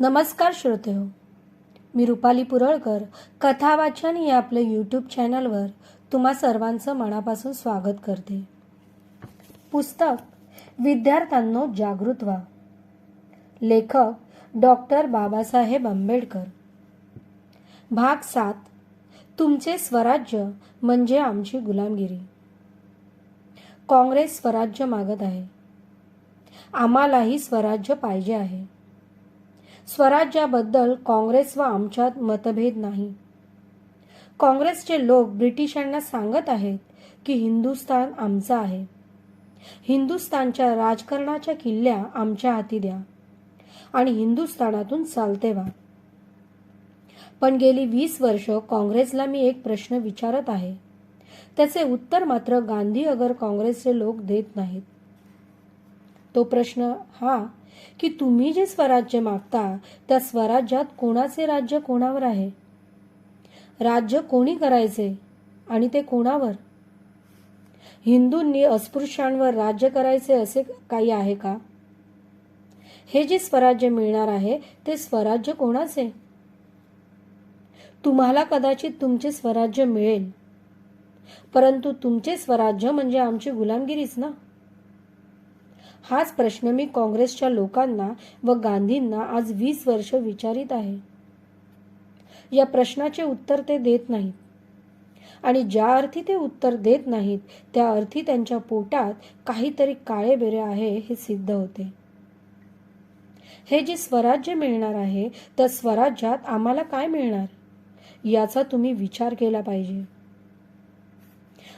नमस्कार श्रोते हो मी रुपाली पुरळकर कथा वाचन या आपल्या यूट्यूब चॅनलवर तुम्हा सर्वांचं मनापासून स्वागत करते. पुस्तक विद्यार्थ्यांनो जागृत व्हा. लेखक डॉक्टर बाबासाहेब आंबेडकर. भाग सात तुमचे स्वराज्य म्हणजे आमची गुलामगिरी. काँग्रेस स्वराज्य मागत आहे. आम्हालाही स्वराज्य पाहिजे आहे. स्वराज्याबद्दल काँग्रेस व आमच्यात मतभेद नाही. काँग्रेसचे लोक ब्रिटिशांना सांगत आहेत की हिंदुस्थान आमचा आहे. हिंदुस्थानच्या राजकारणाच्या किल्ल्या आमच्या हाती द्या आणि हिंदुस्थानातून चालते व्हा पण गेली वीस वर्ष काँग्रेसला मी एक प्रश्न विचारत आहे. त्याचे उत्तर मात्र गांधी अगर काँग्रेसचे लोक देत नाहीत. तो प्रश्न हा की तुम्ही जे स्वराज्य मागता त्या स्वराज्यात कोणाचे राज्य कोणावर आहे? राज्य कोणी करायचे आणि ते कोणावर? हिंदूंनी अस्पृश्यांवर राज्य करायचे असे काही आहे का? हे जे स्वराज्य मिळणार आहे ते स्वराज्य कोणाचे? तुम्हाला कदाचित तुमचे स्वराज्य मिळेल. परंतु तुमचे स्वराज्य म्हणजे आमची गुलामगिरीच ना? हाच प्रश्न मी काँग्रेसच्या लोकांना व गांधींना आज वीस वर्ष विचारित आहे. या प्रश्नाचे उत्तर ते देत नाहीत. आणि ज्या अर्थी ते उत्तर देत नाहीत त्या अर्थी त्यांच्या पोटात काहीतरी काळे बेरे आहे हे सिद्ध होते. हे जे स्वराज्य मिळणार आहे त्या स्वराज्यात आम्हाला काय मिळणार? याचा तुम्ही विचार केला पाहिजे.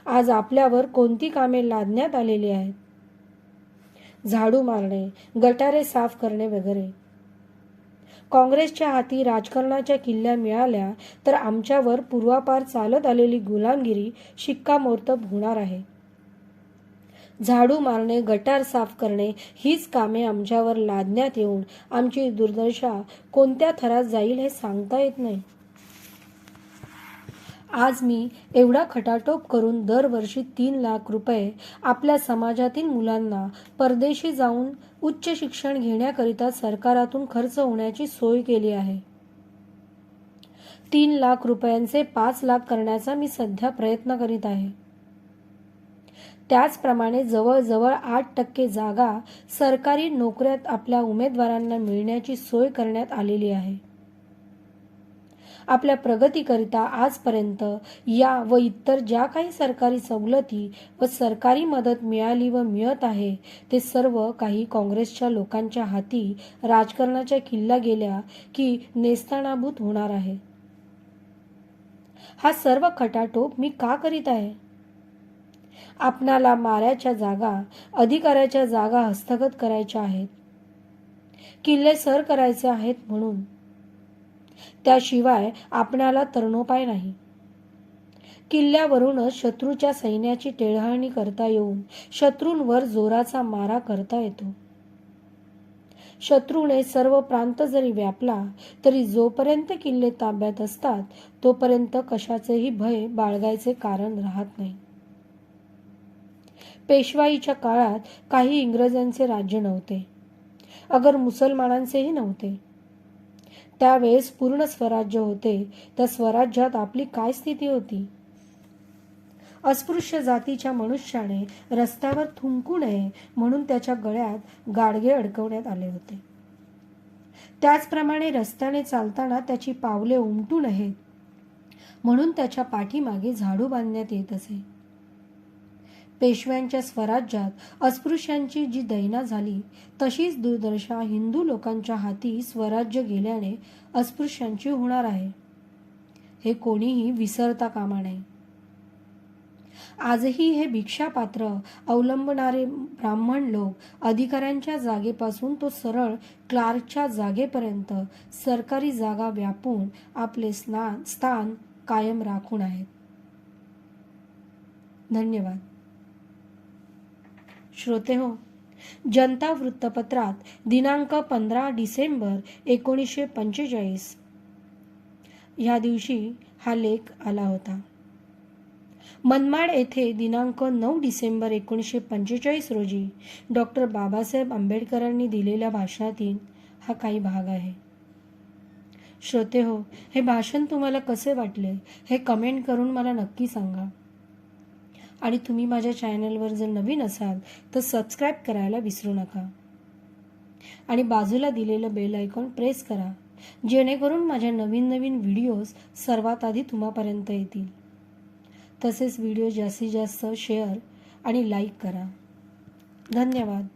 आज आपल्यावर कोणती कामे लादण्यात आलेली आहेत? झाडू मारणे गटारे साफ करणे वगैरे. काँग्रेसच्या हाती राजकारणाच्या किल्ल्या मिळाल्या तर आमच्यावर पूर्वापार चालत आलेली गुलामगिरी शिक्कामोर्तब होणार आहे. झाडू मारणे गटार साफ करणे हीच कामे आमच्यावर लादण्यात येऊन आमची दुर्दशा कोणत्या थरात जाईल हे सांगता येत नाही. आज मी एवढा खटाटोप करून दरवर्षी तीन लाख रुपये आपल्या समाजातील मुलांना परदेशी जाऊन उच्च शिक्षण घेण्याकरिता सरकारातून खर्च होण्याची सोय केली आहे. तीन लाख रुपयांचे पाच लाख करण्याचा मी सध्या प्रयत्न करीत आहे. त्याचप्रमाणे जवळजवळ आठ टक्के जागा सरकारी नोकऱ्यात आपल्या उमेदवारांना मिळण्याची सोय करण्यात आलेली आहे. आपल्या प्रगतीकरिता आजपर्यंत या व इतर ज्या काही सरकारी सवलती व सरकारी मदत मिळाली व मिळत आहे ते सर्व काही काँग्रेसच्या लोकांच्या हाती राजकारणाच्या किल्ला गेल्या की नेस्तानाभूत होणार आहे. हा सर्व खटाटोप मी का करीत आहे? आपणाला माऱ्याच्या जागा अधिकाऱ्याच्या जागा हस्तगत करायच्या आहेत. किल्ले सर करायचे आहेत म्हणून त्याशिवाय आपणाला तरणोपाय नाही. किल्ल्यावरूनच शत्रूच्या सैन्याची टेळहळणी करता येऊन शत्रूंवर जोराचा मारा करता येतो. शत्रूने सर्व प्रांत जरी व्यापला तरी जोपर्यंत किल्ले ताब्यात असतात तोपर्यंत कशाचेही भय बाळगायचे कारण राहत नाही. पेशवाईच्या काळात काही इंग्रजांचे राज्य नव्हते. अगर मुसलमानांचेही नव्हते. त्यावेळेस पूर्ण स्वराज्य होते. त्या स्वराज्यात आपली काय स्थिती होती? अस्पृश्य जातीच्या मनुष्याने रस्त्यावर थुंकू नये म्हणून त्याच्या गळ्यात गाडगे अडकवण्यात आले होते. त्याचप्रमाणे रस्त्याने चालताना त्याची पावले उमटू नयेत म्हणून त्याच्या पाठीमागे झाडू बांधण्यात येत असे. पेशव्यांच्या स्वराज्यात अस्पृश्यांची जी दैना झाली तशीच दुर्दशा हिंदू लोकांच्या हाती स्वराज्य गेल्याने अस्पृश्यांची होणार आहे. हे कोणीही विसरता कामा नये. आजही हे भिक्षापात्र अवलंबणारे ब्राह्मण लोक अधिकाऱ्यांच्या जागेपासून तो सरळ क्लार्कच्या जागेपर्यंत सरकारी जागा व्यापून आपले स्नान स्थान कायम राखून आहेत. धन्यवाद. श्रोते हो जनता वृत्तपत्रात दिनांक पंधरा डिसेंबर एकोणीसशे पंचेचाळीस. ह्या दिवशी हा लेख आला होता. मनमाड येथे दिनांक नऊ डिसेंबर एकोणीसशे पंचेचाळीस रोजी डॉक्टर बाबासाहेब आंबेडकरांनी दिलेल्या भाषणातील हा काही भाग आहे. श्रोते हो हे भाषण तुम्हाला कसे वाटले हे कमेंट करून मला नक्की सांगा. आणि तुम्ही माझ्या चॅनलवर जर नवीन असाल तर सबस्क्राईब करायला विसरू नका. आणि बाजूला दिलेलं बेल आयकॉन प्रेस करा जेणेकरून माझ्या नवीन नवीन व्हिडिओज सर्वात आधी तुम्हापर्यंत येतील. तसेच व्हिडिओ जास्तीत जास्त शेअर आणि लाईक करा. धन्यवाद.